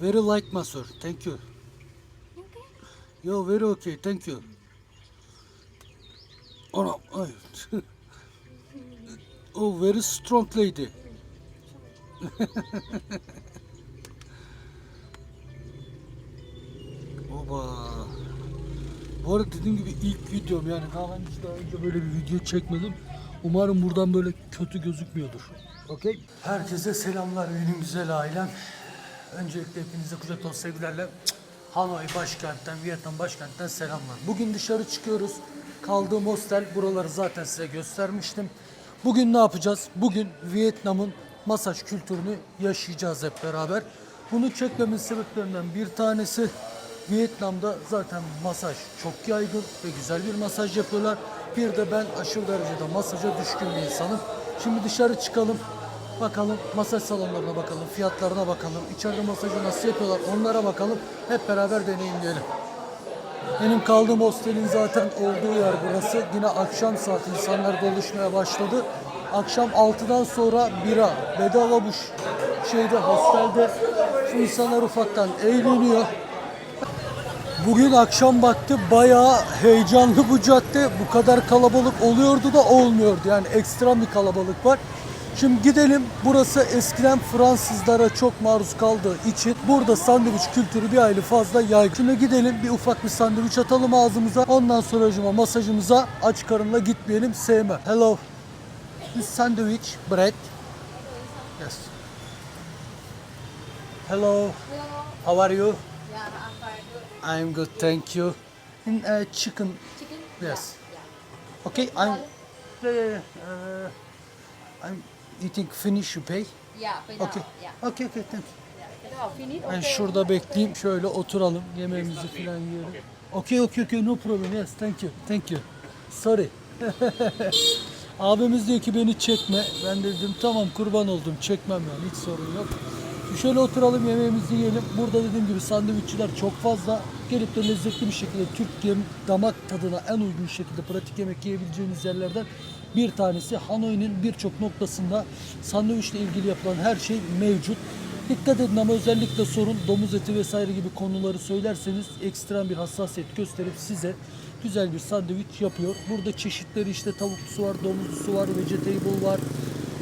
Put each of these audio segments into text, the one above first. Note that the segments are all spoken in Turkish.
Very light masseur. Thank you. Yo, very okay. Thank you. Anam. Ay. oh, very strong lady. Oba. Bu arada dediğim gibi ilk videom yani daha ben hiç daha önce böyle bir video çekmedim. Umarım buradan böyle kötü gözükmüyordur. Okey. Herkese selamlar benim güzel ailem. Öncelikle hepinize kucak dolu sevgilerle Hanoi başkentten, Vietnam başkentten selamlar. Bugün dışarı çıkıyoruz. Kaldığım hostel buraları zaten size göstermiştim. Bugün ne yapacağız? Bugün Vietnam'ın masaj kültürünü yaşayacağız hep beraber. Bunu çekmemin sebeplerinden bir tanesi Vietnam'da zaten masaj çok yaygın ve güzel bir masaj yapıyorlar. Bir de ben aşırı derecede masaja düşkün bir insanım. Şimdi dışarı çıkalım. Bakalım masaj salonlarına bakalım, fiyatlarına bakalım, içeride masajı nasıl yapıyorlar onlara bakalım. Hep beraber deneyimleyelim. Benim kaldığım hostelin zaten olduğu yer burası. Yine akşam saat insanlar doluşmaya başladı. Akşam 6'dan sonra bira bedava bu şeyde hostelde insanlar ufaktan eğleniyor. Bugün akşam baktı bayağı heyecanlı bu cadde. Bu kadar kalabalık oluyordu da olmuyordu. Yani ekstrem bir kalabalık var. Şimdi gidelim. Burası eskiden Fransızlara çok maruz kaldığı için burada sandviç kültürü bir aylı fazla yaygın. Şimdi gidelim bir ufak bir sandviç atalım ağzımıza. Ondan sonra masajımıza aç karınla gitmeyelim sevme. Hello. This sandwich bread. Yes. Hello. How are you? Yeah, I'm fine. Good. I'm good, thank you. In uh, chicken, Chicken? Yes. Yeah. okay. I'm. Uh, I'm eating. Finish, you pay. Yeah, pay now. Okay. Yeah. Okay, okay, thank you. Ben şurada bekleyeyim. Şöyle oturalım. Yemeğimizi falan yiyelim. Okay, okay, okay. No problem. Yes, thank you. Thank you. Sorry. Abimiz diyor ki beni çekme. Ben de dedim tamam kurban oldum. Çekmem yani. Hiç sorun yok. Şöyle oturalım yemeğimizi yiyelim. Burada dediğim gibi sandviççiler çok fazla. Gelip de lezzetli bir şekilde Türk yem, damak tadına en uygun şekilde pratik yemek yiyebileceğiniz yerlerden bir tanesi. Hanoi'nin birçok noktasında sandviçle ilgili yapılan her şey mevcut. Dikkat edin ama özellikle sorun domuz eti vesaire gibi konuları söylerseniz ekstrem bir hassasiyet gösterip size güzel bir sandviç yapıyor. Burada çeşitleri işte tavuklusu var, domuzlusu var, vegetable var.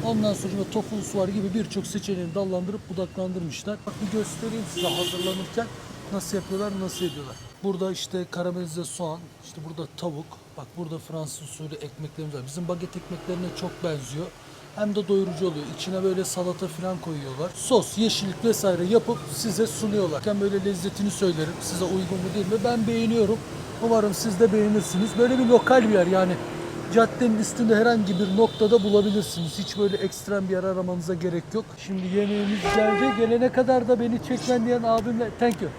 Ondan sonra tofulusu var gibi birçok seçeneğini dallandırıp budaklandırmışlar. Bak bir göstereyim size hazırlanırken nasıl yapıyorlar, nasıl ediyorlar. Burada işte karamelize soğan, işte burada tavuk, bak burada Fransız usulü ekmeklerimiz var. Bizim baget ekmeklerine çok benziyor. Hem de doyurucu oluyor. İçine böyle salata falan koyuyorlar. Sos, yeşillik vesaire yapıp size sunuyorlar. Ben böyle lezzetini söylerim. Size uygun mu değil mi? Ben beğeniyorum. Umarım siz de beğenirsiniz. Böyle bir lokal bir yer yani. Caddenin üstünde herhangi bir noktada bulabilirsiniz. Hiç böyle ekstrem bir yer aramanıza gerek yok. Şimdi yemeğimiz geldi. Gelene kadar da beni çekmen diyen abimle... Thank you.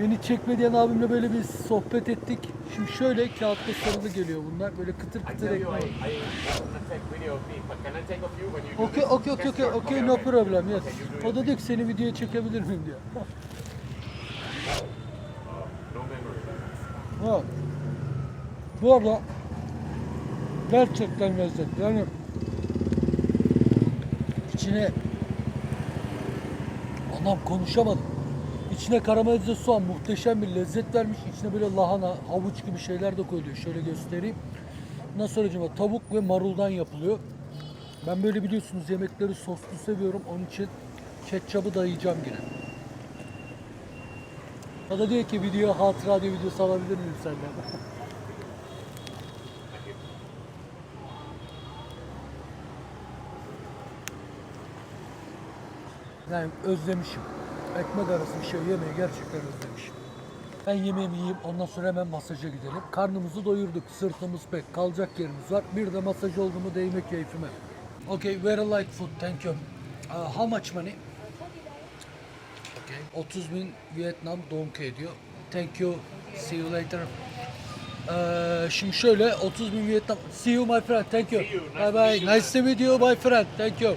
Beni çekme diyen abimle böyle bir sohbet ettik. Şimdi şöyle kağıtta sarılı geliyor bunlar. Böyle kıtır kıtır ekmek. Okey okey okey okey okey no problem yes. O da diyor ki seni videoya çekebilir miyim diyor. Ha. Bu arada gerçekten lezzetli. Yani içine anam konuşamadım. İçine karamelize soğan muhteşem bir lezzet vermiş. İçine böyle lahana, havuç gibi şeyler de koyuluyor. Şöyle göstereyim. Sonra acaba tavuk ve maruldan yapılıyor. Ben böyle biliyorsunuz yemekleri soslu seviyorum. Onun için ketçabı dayayacağım yine. Ya da diyor ki video hatıra diyor videosu alabilir miyim senden? Yani özlemişim. Ekmek arası bir şey yemeyi gerçekten özlemişim. Ben yemeğimi yiyeyim ondan sonra hemen masaja gidelim. Karnımızı doyurduk. Sırtımız pek kalacak yerimiz var. Bir de masaj oldu mu değme keyfime. Okay, very light food. Thank you. Uh, how much money? Okay. 30 bin Vietnam donk ediyor. Thank you. See you later. Ee, şimdi şöyle 30 bin Vietnam. See you my friend. Thank you. Bye bye. Nice to meet you my friend. Thank you.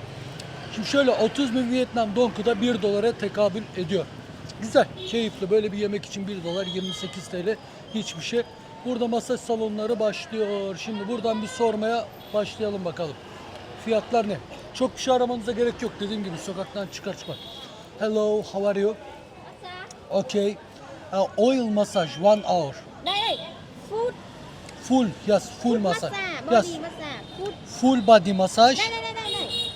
Şimdi şöyle 30 bin Vietnam donku da 1 dolara tekabül ediyor. Güzel, keyifli. Böyle bir yemek için 1 dolar 28 TL hiçbir şey. Burada masaj salonları başlıyor. Şimdi buradan bir sormaya başlayalım bakalım. Fiyatlar ne? Çok bir şey aramanıza gerek yok. Dediğim gibi sokaktan çıkar çıkar. Hello, how are you? Okay. Uh, oil massage one hour. Food. Full, yes, full food massage. massage. Yes, Body massage. Food. full body massage. Đây đây đây đây đây.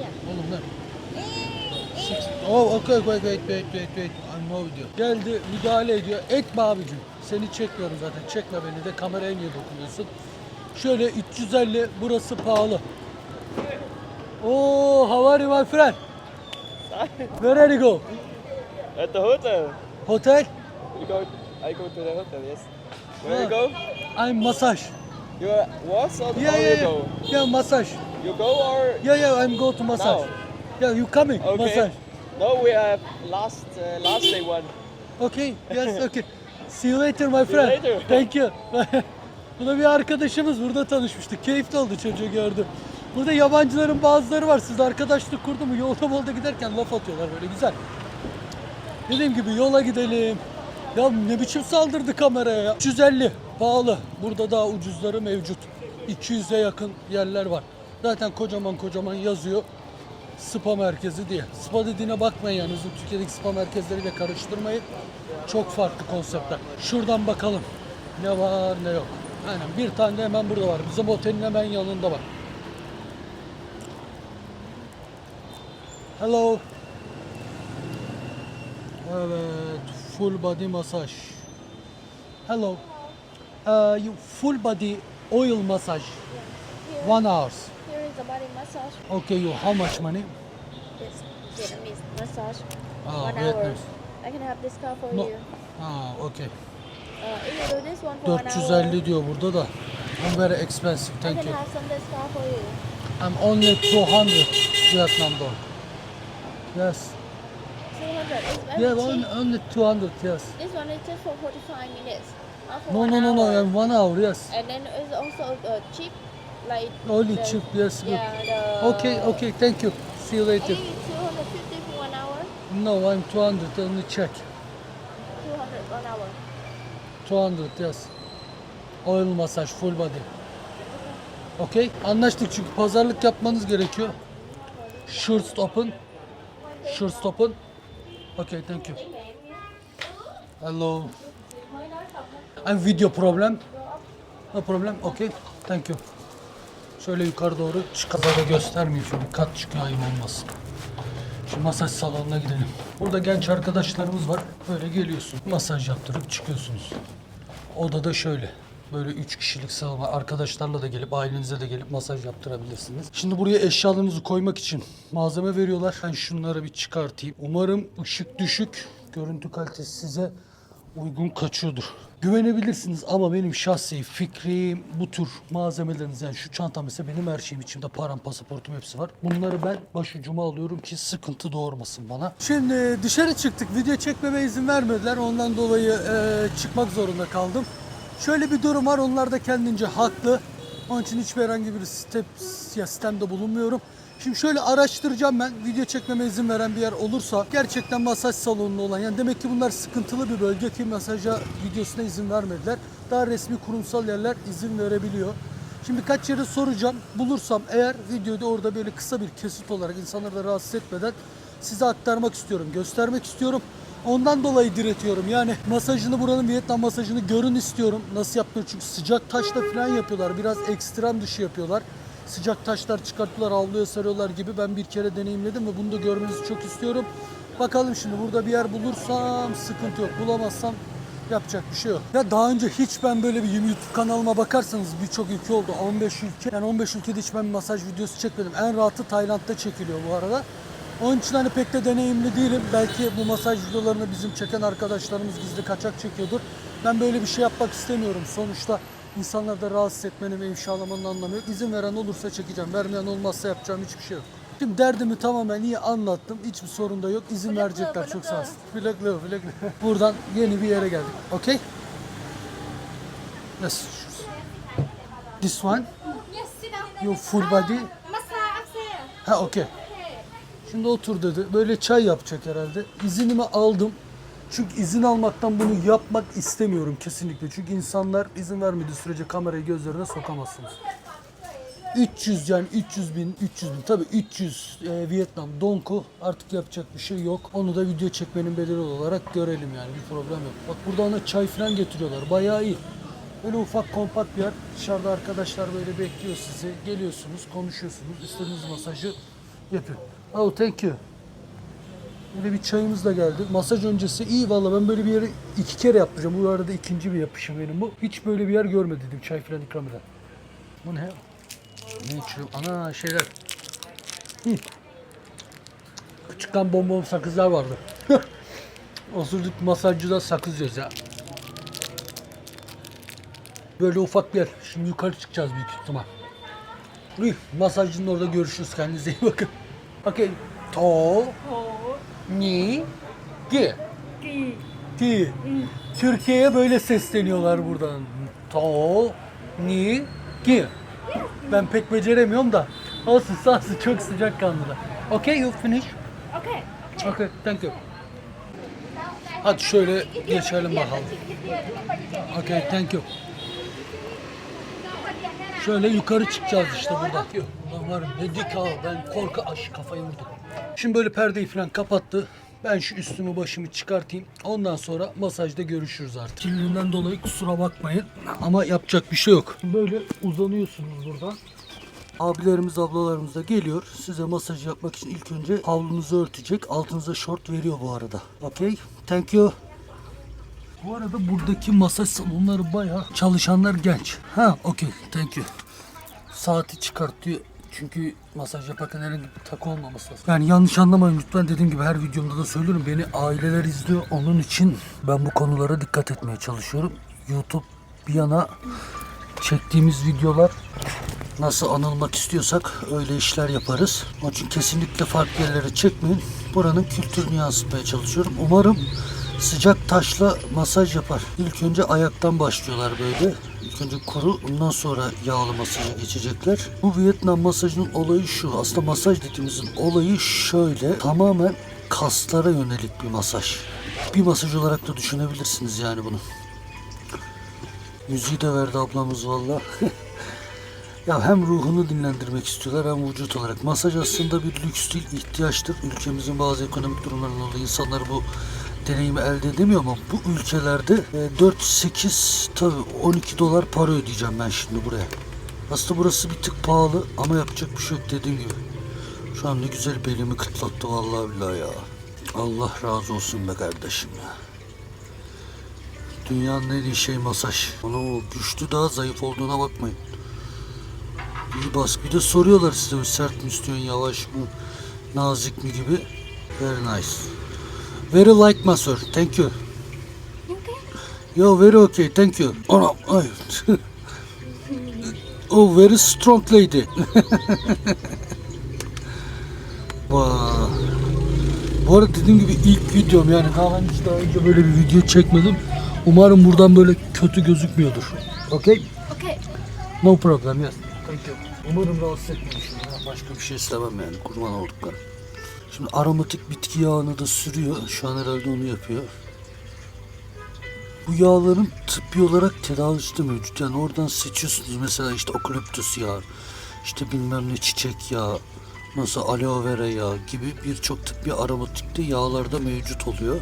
Yeah. Oğlum lan. Ê, ê. Oh, okay, wait, wait, wait, wait, wait. I'm no video. Geldi, müdahale ediyor. Etme abicim. Seni çekmiyorum zaten. Çekme beni de. Kameraya niye dokunuyorsun? Şöyle 350, burası pahalı. Oh, how are you my friend? Where are you go? At the hotel. Hotel? You go. I go to the hotel. Yes. Where Ah. you go? I'm massage. You are what? Or Yeah, yeah, yeah. Yeah, massage. You go or? Yeah, yeah, I'm go to massage. Now? Yeah, you coming? Okay. Massage. No, we have last uh, last day one. Okay, yes, okay. See you later my you friend. later. Thank you. Bu da bir arkadaşımız burada tanışmıştık. Keyifli oldu çocuğu gördüm. Burada yabancıların bazıları var. Siz arkadaşlık kurdu mu yolda molda giderken laf atıyorlar böyle güzel. Dediğim gibi yola gidelim. Ya ne biçim saldırdı kameraya ya. 350 pahalı. Burada daha ucuzları mevcut. 200'e yakın yerler var. Zaten kocaman kocaman yazıyor. Spa merkezi diye. Spa dediğine bakmayın yani bizim Türkiye'deki spa merkezleriyle karıştırmayın. Çok farklı konseptler. Şuradan bakalım. Ne var ne yok. Aynen bir tane de hemen burada var. Bizim otelin hemen yanında var. Hello. Evet, full body massage. Hello. Uh, you full body oil massage. One hours. Massage. Okay, you how much money? This Vietnamese massage. Ah, One hour. I can have this car for No. you. Ha, okay. Uh, if you do this one for one hour, 450 diyor burada da. I'm very expensive. I Thank can you. have some discount for you. I'm only 200 Vietnam dollar. Yes. 200 is very Yeah, cheap. only, only 200. Yes. This one is just for 45 minutes. Not for No, one no, no, no. hour. I'm one hour. Yes. And then it's also uh, cheap, like Only the- cheap. Yes. Good. Yeah, the Okay. Okay. Thank you. See you later. Maybe 250 for one hour, No, I'm 200. Only check. 200 one hour. 200 yes. Oil massage full body. Okay. Anlaştık çünkü pazarlık yapmanız gerekiyor. Shirt open. Shirt open. Okay, thank you. Hello. I'm video problem. No problem. Okay. Thank you. Şöyle yukarı doğru çıkada da göstermeyeyim şöyle kat çıkıyor ayıp olmasın. Şimdi masaj salonuna gidelim. Burada genç arkadaşlarımız var. Böyle geliyorsun. Masaj yaptırıp çıkıyorsunuz. Odada şöyle. Böyle üç kişilik salon var. Arkadaşlarla da gelip ailenize de gelip masaj yaptırabilirsiniz. Şimdi buraya eşyalarınızı koymak için malzeme veriyorlar. Ben şunları bir çıkartayım. Umarım ışık düşük. Görüntü kalitesi size uygun kaçıyordur. Güvenebilirsiniz ama benim şahsi fikrim bu tür malzemeleriniz yani şu çanta mesela benim her şeyim içimde param, pasaportum hepsi var. Bunları ben başucuma alıyorum ki sıkıntı doğurmasın bana. Şimdi dışarı çıktık. Video çekmeme izin vermediler. Ondan dolayı eee, çıkmak zorunda kaldım. Şöyle bir durum var. Onlar da kendince haklı. Onun için hiçbir herhangi bir step, ya sistemde bulunmuyorum. Şimdi şöyle araştıracağım ben. Video çekmeme izin veren bir yer olursa gerçekten masaj salonunda olan yani demek ki bunlar sıkıntılı bir bölge ki masaja videosuna izin vermediler. Daha resmi kurumsal yerler izin verebiliyor. Şimdi birkaç yere soracağım. Bulursam eğer videoda orada böyle kısa bir kesit olarak insanları da rahatsız etmeden size aktarmak istiyorum, göstermek istiyorum. Ondan dolayı diretiyorum. Yani masajını buranın Vietnam masajını görün istiyorum. Nasıl yaptığını çünkü sıcak taşla falan yapıyorlar. Biraz ekstrem dışı yapıyorlar. Sıcak taşlar çıkartıyorlar, havluya sarıyorlar gibi. Ben bir kere deneyimledim ve bunu da görmenizi çok istiyorum. Bakalım şimdi burada bir yer bulursam sıkıntı yok. Bulamazsam yapacak bir şey yok. Ya daha önce hiç ben böyle bir YouTube kanalıma bakarsanız birçok ülke oldu. 15 ülke. Yani 15 ülkede hiç ben masaj videosu çekmedim. En rahatı Tayland'da çekiliyor bu arada. Onun için hani pek de deneyimli değilim. Belki bu masaj videolarını bizim çeken arkadaşlarımız gizli kaçak çekiyordur. Ben böyle bir şey yapmak istemiyorum. Sonuçta insanları da rahatsız etmenin ve ifşalamanın anlamı yok. İzin veren olursa çekeceğim. Vermeyen olmazsa yapacağım hiçbir şey yok. Şimdi derdimi tamamen iyi anlattım. Hiçbir sorun da yok. İzin verecekler. Çok sağ olsun. Flaklı, flaklı. Buradan yeni bir yere geldik. Okay? Yes. This one, your full body. Ha okey. Şimdi otur dedi. Böyle çay yapacak herhalde. İzinimi aldım. Çünkü izin almaktan bunu yapmak istemiyorum kesinlikle. Çünkü insanlar izin vermediği sürece kamerayı gözlerine sokamazsınız. 300 yani 300 bin 300 bin tabi 300 e, Vietnam donku artık yapacak bir şey yok. Onu da video çekmenin bedeli olarak görelim yani bir problem yok. Bak burada ona çay falan getiriyorlar bayağı iyi. Böyle ufak kompakt bir yer. Dışarıda arkadaşlar böyle bekliyor sizi. Geliyorsunuz, konuşuyorsunuz. istediğiniz masajı yapıyor. Oh thank you. Böyle bir çayımız da geldi. Masaj öncesi iyi valla ben böyle bir yeri iki kere yaptıracağım. Bu arada ikinci bir yapışım benim bu. Hiç böyle bir yer görmedim çay falan ikram eden. Bu ne? Ne içiyorum? Ana şeyler. Hı. Küçükten bonbon sakızlar vardı. Osurduk masajcıda sakız yiyoruz ya. Böyle ufak bir yer. Şimdi yukarı çıkacağız büyük ihtimal. İyi, masajcının orada görüşürüz. Kendinize iyi bakın. Okey. To. Ni. Gi. Ki. Türkiye'ye böyle sesleniyorlar buradan. To. Ni. Gi. Ben pek beceremiyorum da. Olsun sağ olsun çok sıcak kanlılar. Okay you finish? Okay. Okay thank you. Hadi şöyle geçelim bakalım. Okay thank you. Şöyle yukarı çıkacağız işte burada. Ulan var ya, ne dik ha ben korku aş kafayı vurdum. Şimdi böyle perdeyi falan kapattı. Ben şu üstümü başımı çıkartayım. Ondan sonra masajda görüşürüz artık. Kirliliğinden dolayı kusura bakmayın. Ama yapacak bir şey yok. Böyle uzanıyorsunuz buradan. Abilerimiz ablalarımız da geliyor. Size masaj yapmak için ilk önce havlunuzu örtecek. Altınıza şort veriyor bu arada. Okay. Thank you. Bu arada buradaki masaj salonları bayağı çalışanlar genç. Ha, okey. Thank you. Saati çıkartıyor. Çünkü masaj yaparken herhangi bir takı olmaması lazım. Yani yanlış anlamayın lütfen dediğim gibi her videomda da söylüyorum. Beni aileler izliyor. Onun için ben bu konulara dikkat etmeye çalışıyorum. YouTube bir yana çektiğimiz videolar nasıl anılmak istiyorsak öyle işler yaparız. Onun için kesinlikle farklı yerlere çekmeyin. Buranın kültürünü yansıtmaya çalışıyorum. Umarım sıcak taşla masaj yapar. İlk önce ayaktan başlıyorlar böyle. İlk önce kuru, ondan sonra yağlı masaja geçecekler. Bu Vietnam masajının olayı şu. Aslında masaj dediğimizin olayı şöyle. Tamamen kaslara yönelik bir masaj. Bir masaj olarak da düşünebilirsiniz yani bunu. Müziği de verdi ablamız valla. Ya hem ruhunu dinlendirmek istiyorlar hem vücut olarak. Masaj aslında bir lüks değil, ihtiyaçtır. Ülkemizin bazı ekonomik durumlarından dolayı insanlar bu deneyimi elde edemiyor ama bu ülkelerde e, 4-8 tabii 12 dolar para ödeyeceğim ben şimdi buraya. Aslında burası bir tık pahalı ama yapacak bir şey yok dediğim gibi. Şu an ne güzel belimi kıtlattı vallahi billahi ya. Allah razı olsun be kardeşim ya. Dünyanın en iyi şey masaj. Onu güçlü daha zayıf olduğuna bakmayın. İyi bas. Bir de soruyorlar size sert mi istiyorsun, yavaş mı, nazik mi gibi. Very nice. Very like my sir. Thank you. Yo, very okay. Thank you. Ay. oh, very strong lady. Vay. Bu arada dediğim gibi ilk videom yani daha hiç daha önce böyle bir video çekmedim. Umarım buradan böyle kötü gözükmüyordur. Okay? Okay. No problem yes. Thank you. Umarım rahatsız etmemişim. Başka bir şey istemem yani. Kurban olduklarım. Şimdi aromatik bitki yağını da sürüyor. Şu an herhalde onu yapıyor. Bu yağların tıbbi olarak tedavisi de mevcut. Yani oradan seçiyorsunuz. Mesela işte okaliptüs yağı, işte bilmem ne çiçek yağı, nasıl aloe vera yağı gibi birçok tıbbi aromatikte yağlarda mevcut oluyor.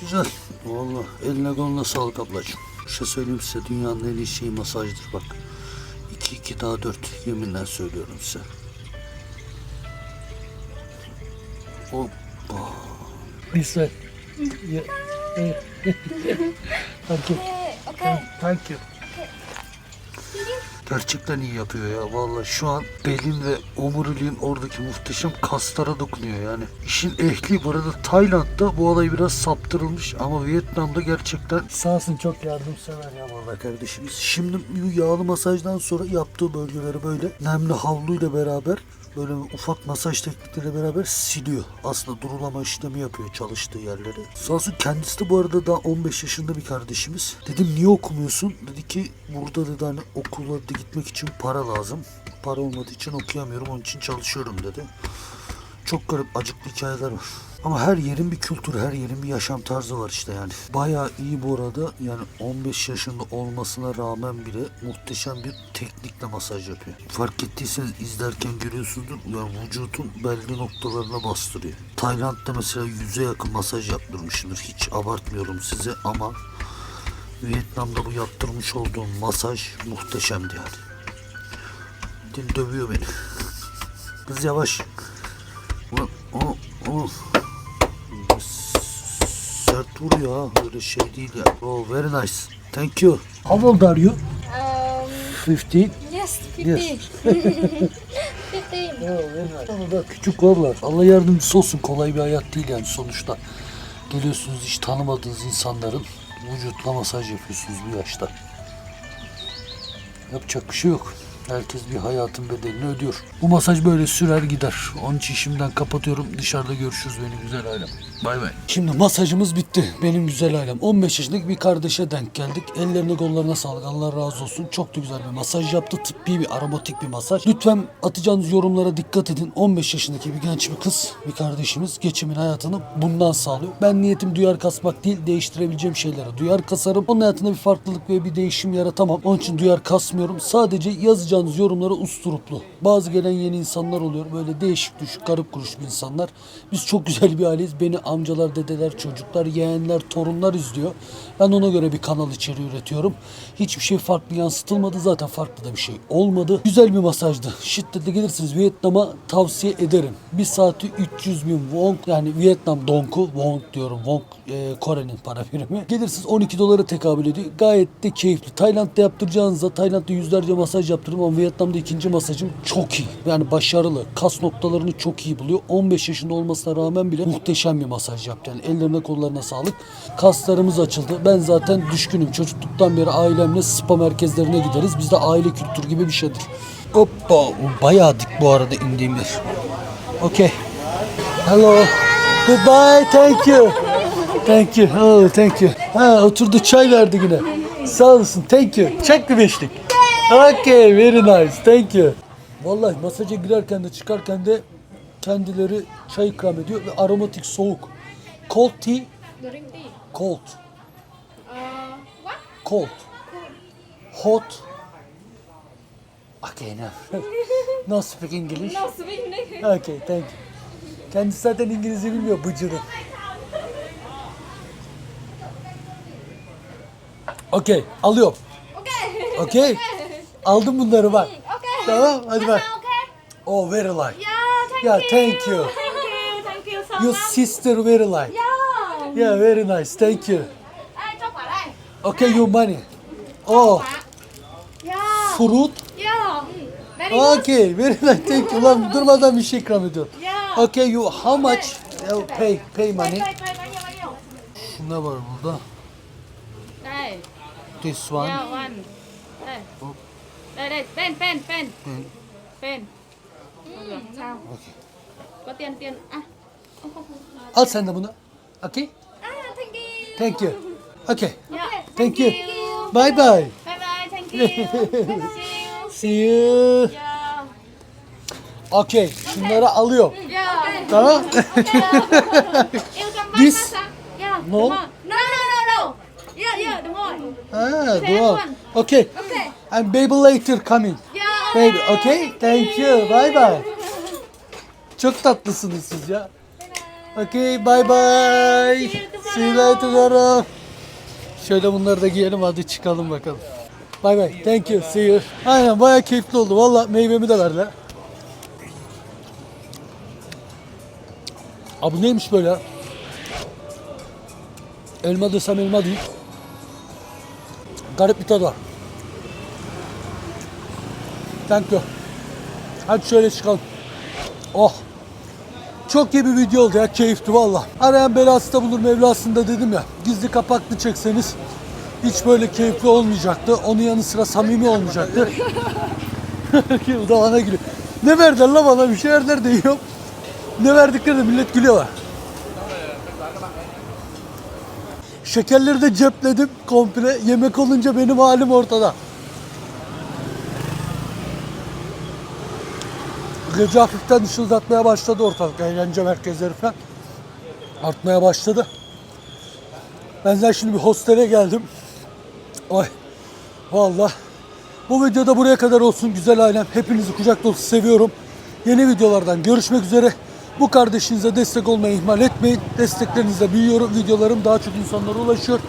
Güzel. Valla eline koluna sağlık ablacığım. Bir şey söyleyeyim size dünyanın en iyi şeyi masajdır bak. 2 2 daha 4 yeminle söylüyorum size. Hoppa. Güzel. Thank you. Okay. Okay. Thank you. Gerçekten iyi yapıyor ya. Vallahi şu an belin ve omuriliğin oradaki muhteşem kaslara dokunuyor yani. İşin ehli bu arada Tayland'da bu olay biraz saptırılmış ama Vietnam'da gerçekten sağ olsun çok yardımsever ya vallahi kardeşimiz. Şimdi bu yağlı masajdan sonra yaptığı bölgeleri böyle nemli havluyla beraber böyle ufak masaj teknikleriyle beraber siliyor. Aslında durulama işlemi yapıyor çalıştığı yerleri. Sağ olsun kendisi de bu arada daha 15 yaşında bir kardeşimiz. Dedim niye okumuyorsun? Dedi ki burada dedi hani okula gitmek için para lazım. Para olmadığı için okuyamıyorum onun için çalışıyorum dedi. Çok garip acıklı hikayeler var. Ama her yerin bir kültürü, her yerin bir yaşam tarzı var işte yani. Bayağı iyi bu arada. Yani 15 yaşında olmasına rağmen bile muhteşem bir teknikle masaj yapıyor. Fark ettiyseniz izlerken görüyorsunuzdur. Yani vücudun belli noktalarına bastırıyor. Tayland'da mesela yüze yakın masaj yaptırmışımdır. Hiç abartmıyorum size ama Vietnam'da bu yaptırmış olduğum masaj muhteşemdi yani. Dil dövüyor beni. Kız yavaş. Ulan, o, o. Sert vuruyor ha. Öyle şey değil ya. Oh, very nice. Thank you. How old are you? Um, 15. yes, 50. Yes. 15. Ama da küçük varlar. Allah yardımcısı olsun. Kolay bir hayat değil yani sonuçta. Geliyorsunuz hiç tanımadığınız insanların vücutla masaj yapıyorsunuz bu yaşta. Yapacak bir şey yok. Herkes bir hayatın bedelini ödüyor. Bu masaj böyle sürer gider. Onun için şimdiden kapatıyorum. Dışarıda görüşürüz benim güzel ailem. Bay bay. Şimdi masajımız bitti. Benim güzel ailem. 15 yaşındaki bir kardeşe denk geldik. Ellerine kollarına sağlık. Allah razı olsun. Çok da güzel bir masaj yaptı. Tıbbi bir aromatik bir masaj. Lütfen atacağınız yorumlara dikkat edin. 15 yaşındaki bir genç bir kız, bir kardeşimiz geçimin hayatını bundan sağlıyor. Ben niyetim duyar kasmak değil, değiştirebileceğim şeylere duyar kasarım. Onun hayatında bir farklılık ve bir değişim yaratamam. Onun için duyar kasmıyorum. Sadece yazacağınız yorumlara usturuplu. Bazı gelen yeni insanlar oluyor. Böyle değişik düşük, garip kuruş bir insanlar. Biz çok güzel bir aileyiz. Beni amcalar, dedeler, çocuklar, yeğenler, torunlar izliyor. Ben ona göre bir kanal içeriği üretiyorum. Hiçbir şey farklı yansıtılmadı. Zaten farklı da bir şey olmadı. Güzel bir masajdı. Şiddetle gelirsiniz Vietnam'a tavsiye ederim. Bir saati 300 bin won yani Vietnam donku won diyorum won e, Kore'nin para birimi. Gelirsiniz 12 dolara tekabül ediyor. Gayet de keyifli. Tayland'da yaptıracağınızda Tayland'da yüzlerce masaj yaptırdım ama Vietnam'da ikinci masajım çok iyi. Yani başarılı. Kas noktalarını çok iyi buluyor. 15 yaşında olmasına rağmen bile muhteşem bir masaj yaptı. Yani ellerine kollarına sağlık. Kaslarımız açıldı. Ben zaten düşkünüm. Çocukluktan beri ailemle spa merkezlerine gideriz. Bizde aile kültürü gibi bir şeydir. Hoppa. o Bayağı dik bu arada indiğim yer. Okay. Hello. Goodbye. Thank you. Thank you. Oh, thank you. Ha, oturdu çay verdi yine. Sağ olasın. Thank you. Çek bir beşlik. Okay, very nice. Thank you. Vallahi masaja girerken de çıkarken de kendileri çay ikram ediyor ve aromatik soğuk. Cold tea, Drink tea. cold. Uh, what? Cold. Hot. Okay, no. no speak English. No, sweet. Okay, thank you. Kendisi zaten İngilizce bilmiyor bıcırı. Okay, alıyorum. Okay. Okay. Aldım bunları bak. Okay. Tamam, hadi bak. Okay. Oh, very like. Yeah, thank Yeah, you. thank you. Thank you. Thank you so Your sister very like. Yeah. Yeah, very nice. Thank you. Okay, your money. Oh. Fruit. Yeah. Very. Okay, very nice. Thank you. Ulan durmadan bir şey ikram ediyor. Yeah. Okay, you how much? Oh, pay, pay money. Ne var burada? Đây. This one. Yeah, one. Đây. Đây, đây, pen, pen, pen. Pen. Pen. Sao? Okay. Có tiền, tiền. À. Al sen de bunu. Okay? À, thank you. Thank you. Okay. Yeah. Thank you. Bye bye. Bye thank you. See you. Okay, şunları alıyorum. Yeah. Tamam? This-. No. No, no, no, no. Yeah, yeah, rồi. ha, Same doğru. one. Okay. Okay. And baby later coming. Yeah. Baby, okay? Thank you. Bye bye. Çok tatlısınız siz ya. Okay, bye bye. See you later. Şöyle bunları da giyelim hadi çıkalım bakalım. Bye bye. Thank you. See you. Aynen bayağı keyifli oldu. Valla meyvemi de verdiler. Abi neymiş böyle? Elma desem elma değil. Garip bir tadı var. Thank you. Hadi şöyle çıkalım. Oh. Çok iyi bir video oldu ya. Keyifli valla. Arayan belası da bulur Mevlasında dedim ya. Gizli kapaklı çekseniz hiç böyle keyifli olmayacaktı. Onun yanı sıra samimi olmayacaktı. Bu da gülüyor. Ne verdiler la bana bir şey verdiler de yiyorum. Ne verdikleri de millet gülüyorlar. Şekerleri de cepledim komple. Yemek olunca benim halim ortada. gece hafiften ışıldatmaya başladı ortalık. Eğlence merkezleri falan artmaya başladı. Ben de şimdi bir hostele geldim. Ay vallahi bu videoda buraya kadar olsun güzel ailem. Hepinizi kucak dolusu seviyorum. Yeni videolardan görüşmek üzere. Bu kardeşinize destek olmayı ihmal etmeyin. Desteklerinizle büyüyorum. Videolarım daha çok insanlara ulaşıyor.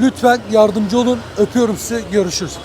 Lütfen yardımcı olun. Öpüyorum sizi. Görüşürüz.